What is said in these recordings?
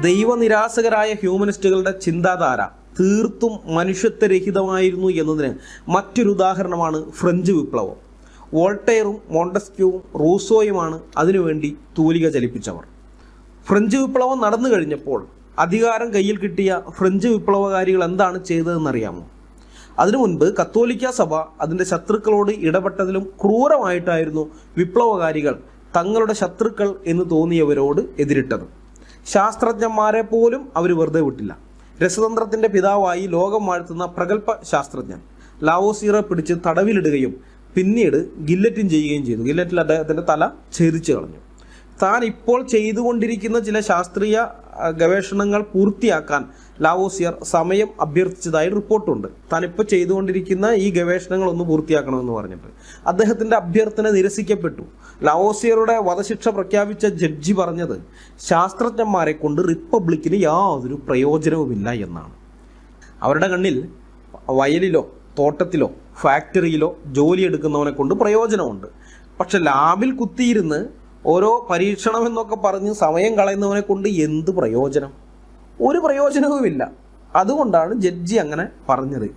ദൈവനിരാസകരായ ഹ്യൂമനിസ്റ്റുകളുടെ ചിന്താധാര തീർത്തും മനുഷ്യത്വരഹിതമായിരുന്നു എന്നതിന് മറ്റൊരു ഉദാഹരണമാണ് ഫ്രഞ്ച് വിപ്ലവം. വോൾട്ടയറും മോണ്ടസ്ക്യൂവും റൂസോയുമാണ് അതിനുവേണ്ടി തൂലിക ചലിപ്പിച്ചവർ. ഫ്രഞ്ച് വിപ്ലവം നടന്നു കഴിഞ്ഞപ്പോൾ അധികാരം കയ്യിൽ കിട്ടിയ ഫ്രഞ്ച് വിപ്ലവകാരികൾ എന്താണ് ചെയ്തതെന്നറിയാമോ? അതിനു മുൻപ് കത്തോലിക്ക സഭ അതിന്റെ ശത്രുക്കളോട് ഇടപെട്ടതിലും ക്രൂരമായിട്ടായിരുന്നു വിപ്ലവകാരികൾ തങ്ങളുടെ ശത്രുക്കൾ എന്ന് തോന്നിയവരോട് എതിരിട്ടത്. ശാസ്ത്രജ്ഞന്മാരെ പോലും അവർ വെറുതെ വിട്ടില്ല. രസതന്ത്രത്തിന്റെ പിതാവായി ലോകം വാഴ്ത്തുന്ന പ്രഗത്ഭ ശാസ്ത്രജ്ഞൻ ലാവോസീറെ പിടിച്ച് തടവിലിടുകയും പിന്നീട് ഗില്ലറ്റിൻ ചെയ്യുകയും ചെയ്തു. ഗില്ലറ്റിൽ അദ്ദേഹത്തിന്റെ തല ഛേദിച്ചു കളഞ്ഞു. താൻ ഇപ്പോൾ ചെയ്തുകൊണ്ടിരിക്കുന്ന ചില ശാസ്ത്രീയ ഗവേഷണങ്ങൾ പൂർത്തിയാക്കാൻ ലാവോസിയർ സമയം അഭ്യർത്ഥിച്ചതായി റിപ്പോർട്ടുണ്ട്. താൻ ഇപ്പോൾ ചെയ്തുകൊണ്ടിരിക്കുന്ന ഈ ഗവേഷണങ്ങൾ ഒന്ന് പൂർത്തിയാക്കണമെന്ന് പറഞ്ഞിട്ട്. അദ്ദേഹത്തിന്റെ അഭ്യർത്ഥന നിരസിക്കപ്പെട്ടു. ലാവോസിയറുടെ വധശിക്ഷ പ്രഖ്യാപിച്ച ജഡ്ജി പറഞ്ഞത് ശാസ്ത്രജ്ഞന്മാരെ കൊണ്ട് റിപ്പബ്ലിക്കിന് യാതൊരു പ്രയോജനവുമില്ല എന്നാണ്. അവരുടെ കണ്ണിൽ വയലിലോ തോട്ടത്തിലോ ഫാക്ടറിയിലോ ജോലിയെടുക്കുന്നവനെ കൊണ്ട് പ്രയോജനമുണ്ട്. പക്ഷെ ലാബിൽ കുത്തിയിരുന്ന് ഓരോ പരീക്ഷണം എന്നൊക്കെ പറഞ്ഞ് സമയം കളയുന്നവനെ കൊണ്ട് എന്ത് പ്രയോജനം? ഒരു പ്രയോജനവുമില്ല. അതുകൊണ്ടാണ് ജഡ്ജി അങ്ങനെ പറഞ്ഞത്.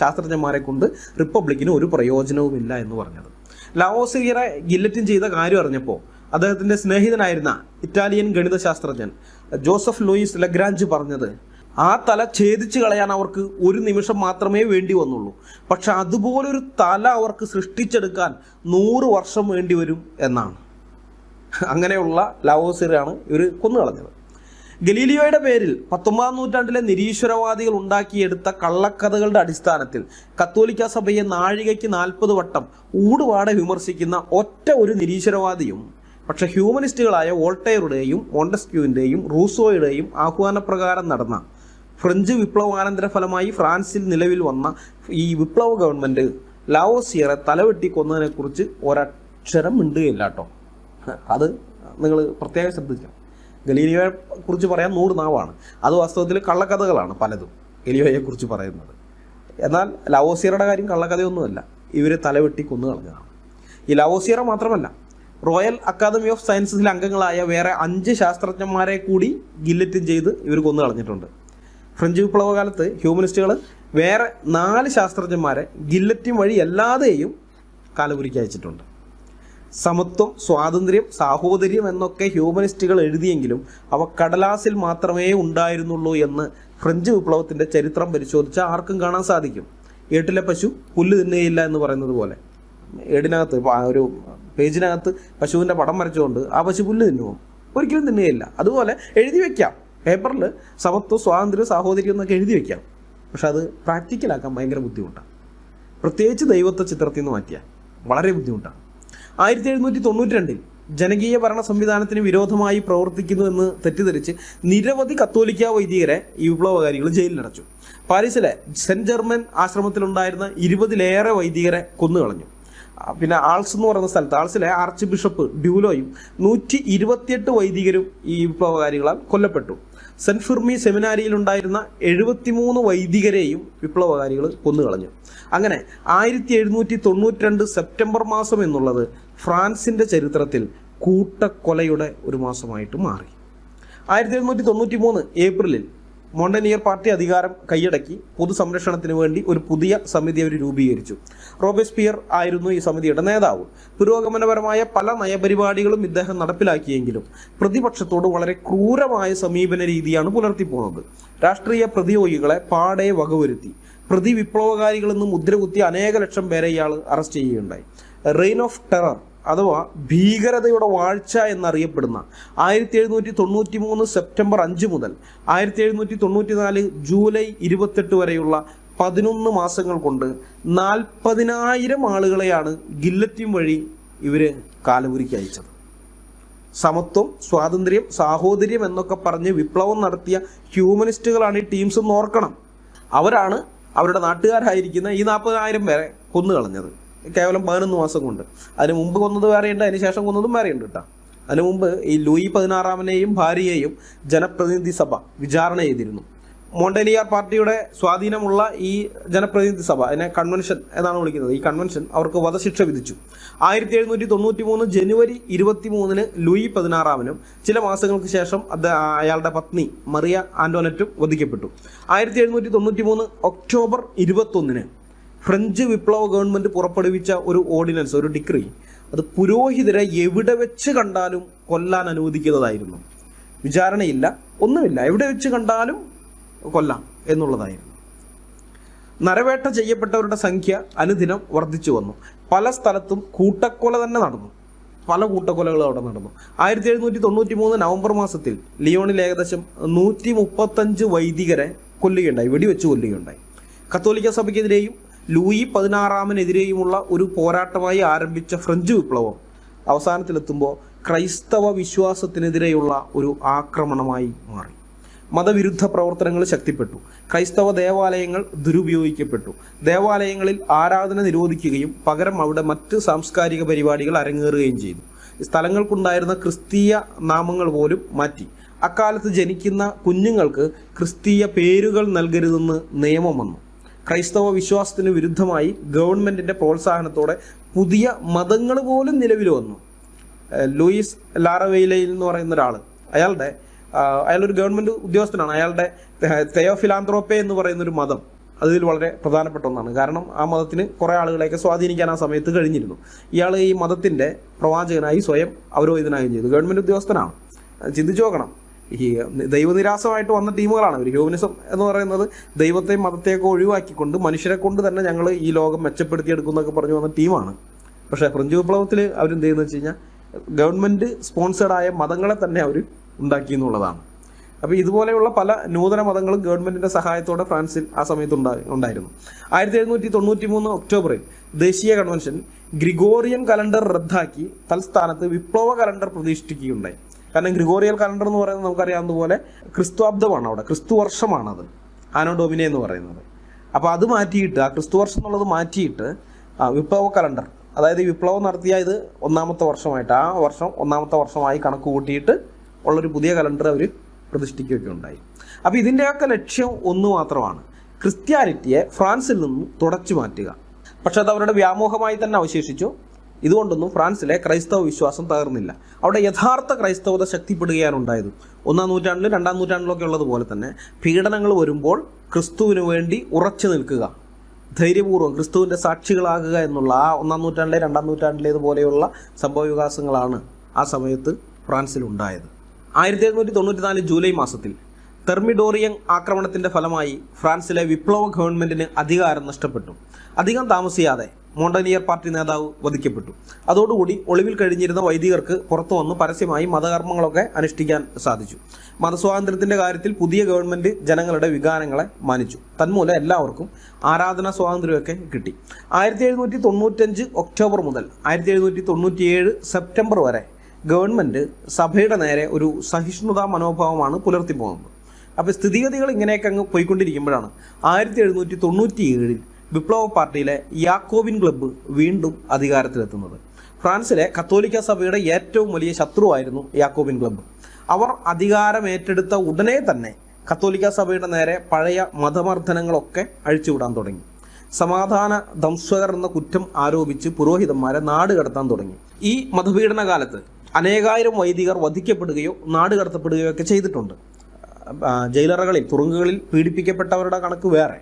ശാസ്ത്രജ്ഞന്മാരെ കൊണ്ട് റിപ്പബ്ലിക്കിന് ഒരു പ്രയോജനവുമില്ല എന്ന് പറഞ്ഞത്. ലാവോസിയറെ ഗില്ലറ്റിൻ ചെയ്ത കാര്യം അറിഞ്ഞപ്പോൾ അദ്ദേഹത്തിന്റെ സ്നേഹിതനായിരുന്ന ഇറ്റാലിയൻ ഗണിതശാസ്ത്രജ്ഞൻ ജോസഫ് ലൂയിസ് ലഗ്രാഞ്ച് പറഞ്ഞത് ആ തല ഛേദിച്ച് കളയാൻ അവർക്ക് ഒരു നിമിഷം മാത്രമേ വേണ്ടി വന്നുള്ളൂ. പക്ഷെ അതുപോലൊരു തല അവർക്ക് സൃഷ്ടിച്ചെടുക്കാൻ നൂറ് വർഷം വേണ്ടി വരും എന്നാണ്. അങ്ങനെയുള്ള ലാവോസിറാണ് ഇവർ കൊന്നുകളഞ്ഞത്. ഗലീലിയോയുടെ പേരിൽ പത്തൊമ്പതാം നൂറ്റാണ്ടിലെ നിരീശ്വരവാദികൾ ഉണ്ടാക്കിയെടുത്ത കള്ളക്കഥകളുടെ അടിസ്ഥാനത്തിൽ കത്തോലിക്ക സഭയെ നാഴികയ്ക്ക് നാൽപ്പത് വട്ടം ഊടുപാടെ വിമർശിക്കുന്ന ഒറ്റ ഒരു നിരീശ്വരവാദിയും പക്ഷെ ഹ്യൂമനിസ്റ്റുകളായ വോൾട്ടയറുടെയും മോണ്ടസ്ക്യൂവിന്റെയും റൂസോയുടെയും ആഹ്വാനപ്രകാരം നടന്ന ഫ്രഞ്ച് വിപ്ലവാനന്തര ഫലമായി ഫ്രാൻസിൽ നിലവിൽ വന്ന ഈ വിപ്ലവ ഗവൺമെന്റ് ലാവോസിയറെ തലവെട്ടി കൊന്നതിനെക്കുറിച്ച് ഒരക്ഷരം മിണ്ടുകയില്ല കേട്ടോ. അത് നിങ്ങൾ പ്രത്യേകം ശ്രദ്ധിക്കണം. ഗലീലിയോയെ കുറിച്ച് പറയാൻ നൂറ് നാവാണ്. അത് വാസ്തവത്തിൽ കള്ളക്കഥകളാണ് പലതും ഗലീലിയോയെ പറയുന്നത്. എന്നാൽ ലവോസിയറുടെ കാര്യം കള്ളക്കഥയൊന്നുമല്ല. ഇവരെ തലവെട്ടി കൊന്നു കളഞ്ഞതാണ്. ഈ ലവോസിയറ മാത്രമല്ല റോയൽ അക്കാദമി ഓഫ് സയൻസസിലെ അംഗങ്ങളായ വേറെ അഞ്ച് ശാസ്ത്രജ്ഞന്മാരെ കൂടി ഗില്ലറ്റിൻ ചെയ്ത് ഇവർ കൊന്നു കളഞ്ഞിട്ടുണ്ട്. ഫ്രഞ്ച് വിപ്ലവകാലത്ത് ഹ്യൂമനിസ്റ്റുകൾ വേറെ നാല് ശാസ്ത്രജ്ഞന്മാരെ ഗില്ലറ്റിൻ വഴി അല്ലാതെയും കാലപുരിക്ക് അയച്ചിട്ടുണ്ട്. സമത്വം സ്വാതന്ത്ര്യം സാഹോദര്യം എന്നൊക്കെ ഹ്യൂമനിസ്റ്റുകൾ എഴുതിയെങ്കിലും അവ കടലാസിൽ മാത്രമേ ഉണ്ടായിരുന്നുള്ളൂ എന്ന് ഫ്രഞ്ച് വിപ്ലവത്തിന്റെ ചരിത്രം പരിശോധിച്ചാൽ ആർക്കും കാണാൻ സാധിക്കും. ഏട്ടിലെ പശു പുല്ല് തിന്നുകയില്ല എന്ന് പറയുന്നത് പോലെ. ഏടിനകത്ത് ഒരു പേജിനകത്ത് പശുവിന്റെ പടം വരച്ചുകൊണ്ട് ആ പശു പുല്ല് തിന്നുമോ ഒരിക്കലും തിന്നുകയില്ല. അതുപോലെ എഴുതി വയ്ക്കാം പേപ്പറിൽ സമത്വം സ്വാതന്ത്ര്യം സാഹോദര്യം എന്നൊക്കെ എഴുതി വയ്ക്കാം പക്ഷെ അത് പ്രാക്ടിക്കലാക്കാൻ ഭയങ്കര ബുദ്ധിമുട്ടാണ്. പ്രത്യേകിച്ച് ദൈവത്തെ ചിത്രത്തിൽ നിന്ന് മാറ്റിയാൽ വളരെ ബുദ്ധിമുട്ടാണ്. ആയിരത്തി എഴുന്നൂറ്റി തൊണ്ണൂറ്റി രണ്ടിൽ ജനകീയ ഭരണ സംവിധാനത്തിന് വിരോധമായി പ്രവർത്തിക്കുന്നു എന്ന് തെറ്റിദ്ധരിച്ച് നിരവധി കത്തോലിക്ക വൈദികരെ ഈ വിപ്ലവകാരികൾ ജയിലിലടച്ചു. പാരീസിലെ സെന്റ് ജർമ്മൻ ആശ്രമത്തിലുണ്ടായിരുന്ന ഇരുപതിലേറെ വൈദികരെ കൊന്നുകളഞ്ഞു. പിന്നെ ആൾസ് എന്ന് പറയുന്ന സ്ഥലത്ത് ആൾസിലെ ആർച്ച് ബിഷപ്പ് ഡ്യൂലോയും നൂറ്റി ഇരുപത്തിയെട്ട് വൈദികരും ഈ വിപ്ലവകാരികളാൽ കൊല്ലപ്പെട്ടു. സെന്റ് ഫിർമി സെമിനാരിയിലുണ്ടായിരുന്ന എഴുപത്തിമൂന്ന് വൈദികരെയും വിപ്ലവകാരികൾ കൊന്നുകളഞ്ഞു. അങ്ങനെ ആയിരത്തി എഴുന്നൂറ്റി തൊണ്ണൂറ്റി രണ്ട് സെപ്റ്റംബർ മാസം എന്നുള്ളത് ഫ്രാൻസിന്റെ ചരിത്രത്തിൽ കൂട്ടക്കൊലയുടെ ഒരു മാസമായിട്ട് മാറി. ആയിരത്തി എഴുന്നൂറ്റി തൊണ്ണൂറ്റി മൂന്ന് ഏപ്രിലിൽ മോണ്ടനിയർ പാർട്ടി അധികാരം കൈയടക്കി പൊതുസംരക്ഷണത്തിന് വേണ്ടി ഒരു പുതിയ സമിതി അവർ രൂപീകരിച്ചു. റോബേസ്പിയർ ആയിരുന്നു ഈ സമിതിയുടെ നേതാവ്. പുരോഗമനപരമായ പല നയപരിപാടികളും ഇദ്ദേഹം നടപ്പിലാക്കിയെങ്കിലും പ്രതിപക്ഷത്തോട് വളരെ ക്രൂരമായ സമീപന രീതിയാണ് പുലർത്തിപ്പോകുന്നത് രാഷ്ട്രീയ പ്രതിയോഗികളെ പാടെ വകവരുത്തി പ്രതി വിപ്ലവകാരികളെന്ന് മുദ്രകുത്തി അനേക ലക്ഷം പേരെ ഇയാൾ അറസ്റ്റ് ചെയ്യുകയുണ്ടായി. റെയിൻ ഓഫ് ടെറർ അഥവാ ഭീകരതയുടെ വാഴ്ച എന്നറിയപ്പെടുന്ന ആയിരത്തി എഴുന്നൂറ്റി തൊണ്ണൂറ്റി മൂന്ന് സെപ്റ്റംബർ അഞ്ച് മുതൽ ആയിരത്തി എഴുന്നൂറ്റി തൊണ്ണൂറ്റി നാല് ജൂലൈ ഇരുപത്തെട്ട് വരെയുള്ള പതിനൊന്ന് മാസങ്ങൾ കൊണ്ട് നാൽപ്പതിനായിരം ആളുകളെയാണ് ഗില്ലറ്റിൻ വഴി ഇവർ കാലപുരിക്ക് അയച്ചത്. സമത്വം സ്വാതന്ത്ര്യം സാഹോദര്യം എന്നൊക്കെ പറഞ്ഞ് വിപ്ലവം നടത്തിയ ഹ്യൂമനിസ്റ്റുകളാണ് ഈ ടീംസ് എന്ന് ഓർക്കണം. അവരാണ് അവരുടെ നാട്ടുകാരായിരിക്കുന്ന ഈ നാൽപ്പതിനായിരം പേരെ കൊന്നു കളഞ്ഞത് കേവലം പതിനൊന്ന് മാസം കൊണ്ട്. അതിന് മുമ്പ് കൊന്നത് വേറെയുണ്ട് അതിന് ശേഷം കൊന്നതും വേറെയുണ്ട് കേട്ടോ അതിനു മുമ്പ് ഈ ലൂയി പതിനാറാമനെയും ഭാര്യയെയും ജനപ്രതിനിധി സഭ വിചാരണ ചെയ്തിരുന്നു. മോണ്ടലിയാർ പാർട്ടിയുടെ സ്വാധീനമുള്ള ഈ ജനപ്രതിനിധി സഭ അതിനെ കൺവെൻഷൻ എന്നാണ് വിളിക്കുന്നത്. ഈ കൺവെൻഷൻ അവർക്ക് വധശിക്ഷ വിധിച്ചു. ആയിരത്തി എഴുന്നൂറ്റി തൊണ്ണൂറ്റി മൂന്ന് ജനുവരി ഇരുപത്തി മൂന്നിന് ലൂയി പതിനാറാമനും ചില മാസങ്ങൾക്ക് ശേഷം അയാളുടെ പത്നി മറിയ ആന്റോനറ്റും വധിക്കപ്പെട്ടു. ആയിരത്തി എഴുന്നൂറ്റി തൊണ്ണൂറ്റി മൂന്ന് ഒക്ടോബർ ഇരുപത്തൊന്നിന് ഫ്രഞ്ച് വിപ്ലവ ഗവൺമെന്റ് പുറപ്പെടുവിച്ച ഒരു ഓർഡിനൻസ് ഒരു ഡിഗ്രി അത് പുരോഹിതരെ എവിടെ വെച്ച് കണ്ടാലും കൊല്ലാൻ അനുവദിക്കുന്നതായിരുന്നു. വിചാരണയില്ല ഒന്നുമില്ല. എവിടെ വെച്ച് കണ്ടാലും കൊല്ലാം എന്നുള്ളതായിരുന്നു. നരവേട്ട ചെയ്യപ്പെട്ടവരുടെ സംഖ്യ അനുദിനം വർദ്ധിച്ചു വന്നു. പല സ്ഥലത്തും കൂട്ടക്കൊല തന്നെ നടന്നു. പല കൂട്ടക്കൊലകളും അവിടെ നടന്നു. ആയിരത്തി എഴുന്നൂറ്റി തൊണ്ണൂറ്റി മൂന്ന് നവംബർ മാസത്തിൽ ലിയോണിൽ ഏകദേശം നൂറ്റി മുപ്പത്തഞ്ച് വൈദികരെ കൊല്ലുകയുണ്ടായി വെടിവെച്ച് കൊല്ലുകയുണ്ടായി. കത്തോലിക്ക സഭയ്ക്കെതിരെയും ലൂയി പതിനാറാമനെതിരെയുമുള്ള ഒരു പോരാട്ടമായി ആരംഭിച്ച ഫ്രഞ്ച് വിപ്ലവം അവസാനത്തിലെത്തുമ്പോൾ ക്രൈസ്തവ വിശ്വാസത്തിനെതിരെയുള്ള ഒരു ആക്രമണമായി മാറി. മതവിരുദ്ധ പ്രവർത്തനങ്ങൾ ശക്തിപ്പെട്ടു. ക്രൈസ്തവ ദേവാലയങ്ങൾ ദുരുപയോഗിക്കപ്പെട്ടു. ദേവാലയങ്ങളിൽ ആരാധന നിരോധിക്കുകയും പകരം അവിടെ മറ്റ് സാംസ്കാരിക പരിപാടികൾ അരങ്ങേറുകയും ചെയ്തു. സ്ഥലങ്ങൾക്കുണ്ടായിരുന്ന ക്രിസ്തീയ നാമങ്ങൾ പോലും മാറ്റി. അക്കാലത്ത് ജനിക്കുന്ന കുഞ്ഞുങ്ങൾക്ക് ക്രിസ്തീയ പേരുകൾ നൽകരുതെന്ന് നിയമം വന്നു. ക്രൈസ്തവ വിശ്വാസത്തിന് വിരുദ്ധമായി ഗവൺമെന്റിന്റെ പ്രോത്സാഹനത്തോടെ പുതിയ മതങ്ങൾ പോലും നിലവിൽ വന്നു. ലൂയിസ് ലാറവെയിലയിൽ എന്ന് പറയുന്ന ഒരാൾ അയാളുടെ അയാളൊരു ഗവൺമെന്റ് ഉദ്യോഗസ്ഥനാണ്. അയാളുടെ തെയോഫിലാന്ത്രോപ്പെ എന്ന് പറയുന്ന ഒരു മതം അതിൽ വളരെ പ്രധാനപ്പെട്ട ഒന്നാണ്. കാരണം ആ മതത്തിന് കുറേ ആളുകളെയൊക്കെ സ്വാധീനിക്കാൻ ആ സമയത്ത് കഴിഞ്ഞിരുന്നു. ഇയാൾ ഈ മതത്തിന്റെ പ്രവാചകനായി സ്വയം അവരോഹിതനായും ചെയ്തു. ഗവൺമെന്റ് ഉദ്യോഗസ്ഥനാണ്. ചിന്തിച്ചു നോക്കണം. ഈ ദൈവനിരാസമായിട്ട് വന്ന ടീമുകളാണ്. ഒരു ഹ്യൂമനിസം എന്ന് പറയുന്നത് ദൈവത്തെയും മതത്തെയൊക്കെ ഒഴിവാക്കിക്കൊണ്ട് മനുഷ്യരെ കൊണ്ട് തന്നെ ഞങ്ങൾ ഈ ലോകം മെച്ചപ്പെടുത്തിയെടുക്കുന്നൊക്കെ പറഞ്ഞു വന്ന ടീമാണ്. പക്ഷേ ഫ്രഞ്ച് വിപ്ലവത്തിൽ അവരെന്ത് ചെയ്യുന്നത് വെച്ച് കഴിഞ്ഞാൽ ഗവൺമെന്റ് സ്പോൺസേഡ് ആയ മതങ്ങളെ തന്നെ അവർ ഉണ്ടാക്കി എന്നുള്ളതാണ്. അപ്പോൾ ഇതുപോലെയുള്ള പല നൂതന മതങ്ങളും ഗവൺമെന്റിന്റെ സഹായത്തോടെ ഫ്രാൻസിൽ ആ സമയത്ത് ഉണ്ടാ- ഉണ്ടായിരുന്നു. ആയിരത്തി എഴുന്നൂറ്റി തൊണ്ണൂറ്റി മൂന്ന് ഒക്ടോബറിൽ ദേശീയ കൺവെൻഷൻ ഗ്രിഗോറിയൻ കലണ്ടർ റദ്ദാക്കി തൽസ്ഥാനത്ത് വിപ്ലവ കലണ്ടർ പ്രതിഷ്ഠിക്കുകയുണ്ടായി. കാരണം ഗ്രിഗോറിയൽ കലണ്ടർ എന്ന് പറയുന്നത് നമുക്കറിയാവുന്നതുപോലെ ക്രിസ്തുവാബ്ദമാണ് അവിടെ. ക്രിസ്തു വർഷമാണത് ആനോ ഡോമിനെ എന്ന് പറയുന്നത്. അപ്പോൾ അത് മാറ്റിയിട്ട് ആ ക്രിസ്തു വർഷം എന്നുള്ളത് മാറ്റിയിട്ട് വിപ്ലവ കലണ്ടർ. അതായത് വിപ്ലവം നടത്തിയ ഇത് ഒന്നാമത്തെ വർഷമായിട്ട്. ആ വർഷം ഒന്നാമത്തെ വർഷമായി കണക്ക് കൂട്ടിയിട്ട് ഉള്ളൊരു പുതിയ കലണ്ടർ അവർ പ്രതിഷ്ഠിക്കുകയൊക്കെ ഉണ്ടായി അപ്പോൾ ഇതിന്റെയൊക്കെ ലക്ഷ്യം ഒന്ന് മാത്രമാണ്. ക്രിസ്ത്യാനിറ്റിയെ ഫ്രാൻസിൽ നിന്നും തുടച്ചു മാറ്റുക. പക്ഷെ അത് അവരുടെ വ്യാമോഹമായി തന്നെ അവശേഷിച്ചു. ഇതുകൊണ്ടൊന്നും ഫ്രാൻസിലെ ക്രൈസ്തവ വിശ്വാസം തകർന്നില്ല. അവിടെ യഥാർത്ഥ ക്രൈസ്തവത ശക്തിപ്പെടുകയാണ് ഉണ്ടായത്. ഒന്നാം നൂറ്റാണ്ടിലും രണ്ടാം നൂറ്റാണ്ടിലൊക്കെ ഉള്ളതുപോലെ തന്നെ പീഡനങ്ങൾ വരുമ്പോൾ ക്രിസ്തുവിന് വേണ്ടി ഉറച്ചു നിൽക്കുക ധൈര്യപൂർവം ക്രിസ്തുവിന്റെ സാക്ഷികളാകുക എന്നുള്ള ആ ഒന്നാം നൂറ്റാണ്ടിലെ രണ്ടാം നൂറ്റാണ്ടിലേതുപോലെയുള്ള സംഭവവികാസങ്ങളാണ് ആ സമയത്ത് ഫ്രാൻസിലുണ്ടായത്. ആയിരത്തി എഴുന്നൂറ്റി തൊണ്ണൂറ്റി നാല് ജൂലൈ മാസത്തിൽ തെർമിഡോറിയൻ ആക്രമണത്തിന്റെ ഫലമായി ഫ്രാൻസിലെ വിപ്ലവ ഗവൺമെന്റിന് അധികാരം നഷ്ടപ്പെട്ടു. അധികം താമസിയാതെ മോണ്ടനിയർ പാർട്ടി നേതാവ് വധിക്കപ്പെട്ടു. അതോടുകൂടി ഒളിവിൽ കഴിഞ്ഞിരുന്ന വൈദികർക്ക് പുറത്തു വന്ന് പരസ്യമായി മതകർമ്മങ്ങളൊക്കെ അനുഷ്ഠിക്കാൻ സാധിച്ചു. മതസ്വാതന്ത്ര്യത്തിന്റെ കാര്യത്തിൽ പുതിയ ഗവൺമെന്റ് ജനങ്ങളുടെ വികാരങ്ങളെ മാനിച്ചു. തന്മൂലം എല്ലാവർക്കും ആരാധനാ സ്വാതന്ത്ര്യമൊക്കെ കിട്ടി. ആയിരത്തി എഴുന്നൂറ്റി തൊണ്ണൂറ്റഞ്ച് ഒക്ടോബർ മുതൽ ആയിരത്തി എഴുന്നൂറ്റി തൊണ്ണൂറ്റിയേഴ് സെപ്റ്റംബർ വരെ ഗവൺമെന്റ് സഭയുടെ നേരെ ഒരു സഹിഷ്ണുതാ മനോഭാവമാണ് പുലർത്തി പോകുന്നത്. അപ്പോൾ സ്ഥിതിഗതികൾ ഇങ്ങനെയൊക്കെ അങ്ങ് പോയിക്കൊണ്ടിരിക്കുമ്പോഴാണ് ആയിരത്തി എഴുന്നൂറ്റി തൊണ്ണൂറ്റി ഏഴിൽ വിപ്ലവ പാർട്ടിയിലെ യാക്കോബിൻ ക്ലബ്ബ് വീണ്ടും അധികാരത്തിലെത്തുന്നത്. ഫ്രാൻസിലെ കത്തോലിക്ക സഭയുടെ ഏറ്റവും വലിയ ശത്രുവായിരുന്നു യാക്കോബിൻ ക്ലബ്ബ്. അവർ അധികാരം ഏറ്റെടുത്ത ഉടനെ തന്നെ കത്തോലിക്ക സഭയുടെ നേരെ പഴയ മതമർദ്ദനങ്ങളൊക്കെ അഴിച്ചുവിടാൻ തുടങ്ങി. സമാധാന ധംസകർ എന്ന കുറ്റം ആരോപിച്ച് പുരോഹിതന്മാരെ നാട് കടത്താൻ തുടങ്ങി. ഈ മതപീഡന കാലത്ത് അനേകായിരം വൈദികർ വധിക്കപ്പെടുകയോ നാട് കടത്തപ്പെടുകയോ ഒക്കെ ചെയ്തിട്ടുണ്ട്. ജയിലറകളിൽ തുറുങ്കുകളിൽ പീഡിപ്പിക്കപ്പെട്ടവരുടെ കണക്ക് വേറെ.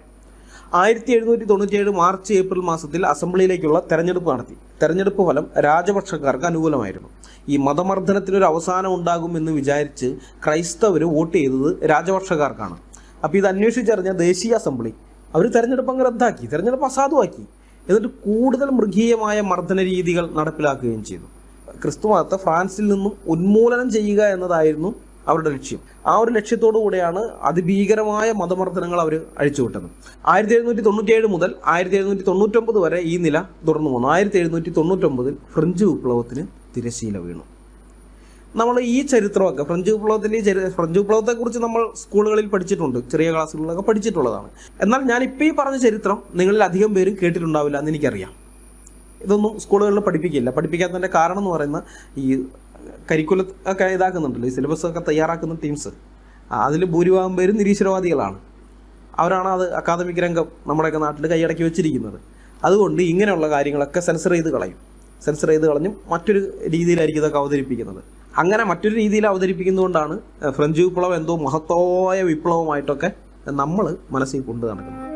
ആയിരത്തി എഴുന്നൂറ്റി തൊണ്ണൂറ്റിയേഴ് മാർച്ച് ഏപ്രിൽ മാസത്തിൽ അസംബ്ലിയിലേക്കുള്ള തെരഞ്ഞെടുപ്പ് നടത്തി. തെരഞ്ഞെടുപ്പ് ഫലം രാജപക്ഷക്കാർക്ക് അനുകൂലമായിരുന്നു. ഈ മതമർദ്ദനത്തിനൊരു അവസാനം ഉണ്ടാകുമെന്ന് വിചാരിച്ച് ക്രൈസ്തവർ വോട്ട് ചെയ്തത് രാജപക്ഷക്കാർക്കാണ്. അപ്പോൾ ഇത് അന്വേഷിച്ചറിഞ്ഞ ദേശീയ അസംബ്ലി അവർ തെരഞ്ഞെടുപ്പ് അങ്ങ് റദ്ദാക്കി തെരഞ്ഞെടുപ്പ് അസാധുവാക്കി. എന്നിട്ട് കൂടുതൽ മൃഗീയമായ മർദ്ദന രീതികൾ നടപ്പിലാക്കുകയും ചെയ്തു. ക്രിസ്തുമതത്തെ ഫ്രാൻസിൽ നിന്നും ഉന്മൂലനം ചെയ്യുക എന്നതായിരുന്നു അവരുടെ ലക്ഷ്യം. ആ ഒരു ലക്ഷ്യത്തോടു കൂടെയാണ് അതിഭീകരമായ മതമർദ്ദനങ്ങൾ അവർ അഴിച്ചുവിട്ടത്. ആയിരത്തി എഴുന്നൂറ്റി തൊണ്ണൂറ്റിയേഴ് മുതൽ ആയിരത്തി എഴുന്നൂറ്റി തൊണ്ണൂറ്റൊമ്പത് വരെ ഈ നില തുടർന്നു പോന്നു ആയിരത്തി എഴുന്നൂറ്റി തൊണ്ണൂറ്റൊമ്പതിൽ ഫ്രഞ്ച് വിപ്ലവത്തിന് തിരശീല വീണു. നമ്മൾ ഈ ചരിത്രമൊക്കെ ഫ്രഞ്ച് വിപ്ലവത്തിന്റെ ചരി ഫ്രഞ്ച് വിപ്ലവത്തെക്കുറിച്ച് നമ്മൾ സ്കൂളുകളിൽ പഠിച്ചിട്ടുണ്ട്. ചെറിയ ക്ലാസ്സുകളിലൊക്കെ പഠിച്ചിട്ടുള്ളതാണ്. എന്നാൽ ഞാൻ ഇപ്പോൾ ഈ പറഞ്ഞ ചരിത്രം നിങ്ങളിൽ അധികം പേരും കേട്ടിട്ടുണ്ടാവില്ല എന്ന് എനിക്കറിയാം. ഇതൊന്നും സ്കൂളുകളിൽ പഠിപ്പിക്കില്ല. പഠിപ്പിക്കാത്തതിന്റെ കാരണം എന്ന് പറയുന്ന ഈ കരിക്കുല ഒക്കെ ഇതാക്കുന്നുണ്ടല്ലോ. ഈ സിലബസ് ഒക്കെ തയ്യാറാക്കുന്ന ടീംസ് അതിൽ ഭൂരിഭാഗം പേരും നിരീശ്വരവാദികളാണ്. അവരാണ് അത് അക്കാദമിക് രംഗം നമ്മുടെയൊക്കെ നാട്ടിൽ കൈയടക്കി വെച്ചിരിക്കുന്നത്. അതുകൊണ്ട് ഇങ്ങനെയുള്ള കാര്യങ്ങളൊക്കെ സെൻസർ ചെയ്ത് കളയും. സെൻസർ ചെയ്ത് കളഞ്ഞും മറ്റൊരു രീതിയിലായിരിക്കും ഇതൊക്കെ അവതരിപ്പിക്കുന്നത്. അങ്ങനെ മറ്റൊരു രീതിയിൽ അവതരിപ്പിക്കുന്നതുകൊണ്ടാണ് ഫ്രഞ്ച് വിപ്ലവം എന്തോ മഹത്തായ വിപ്ലവമായിട്ടൊക്കെ നമ്മൾ മനസ്സിൽ കൊണ്ടു നടക്കുന്നത്.